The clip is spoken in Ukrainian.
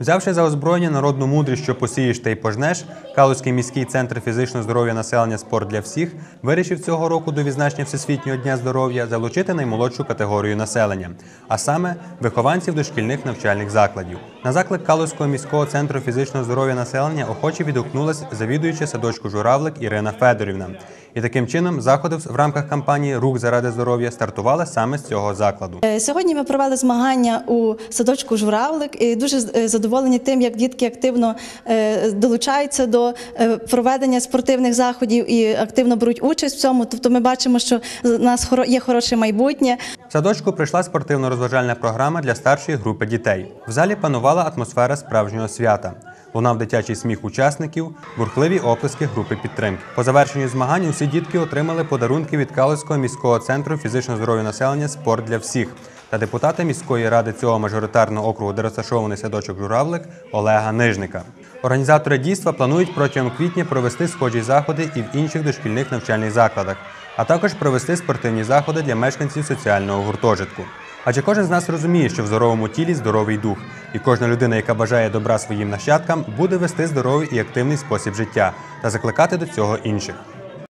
Взявши за озброєння народну мудрість, що посієш та й пожнеш, Калузький міський центр фізичного здоров'я населення спорт для всіх вирішив цього року до відзначення Всесвітнього дня здоров'я залучити наймолодшу категорію населення, а саме вихованців дошкільних навчальних закладів. На заклик Калузького міського центру фізичного здоров'я населення охоче відгукнулась завідуюча садочку журавлик Ірина Федорівна. І таким чином заходи в рамках кампанії Рух заради здоров'я стартували саме з цього закладу. Е, Сьогодні ми провели змагання у садочку Журавлик і дуже е, задоволені тим, як дітки активно е, долучаються до проведення спортивних заходів і активно беруть участь в цьому. Тобто ми бачимо, що в нас є хороше майбутнє. В садочку прийшла спортивно-розважальна програма для старшої групи дітей. В залі панувала атмосфера справжнього свята. Лунав дитячий сміх учасників, бурхливі оплески групи підтримки. По завершенню змагань усі дітки отримали подарунки від Калицького міського центру фізичного здоров'я населення Спорт для всіх та депутата міської ради цього мажоритарного округу, де розташований садочок Журавлик Олега Нижника. Організатори дійства планують протягом квітня провести схожі заходи і в інших дошкільних навчальних закладах, а також провести спортивні заходи для мешканців соціального гуртожитку. Адже кожен з нас розуміє, що в здоровому тілі здоровий дух, і кожна людина, яка бажає добра своїм нащадкам, буде вести здоровий і активний спосіб життя та закликати до цього інших.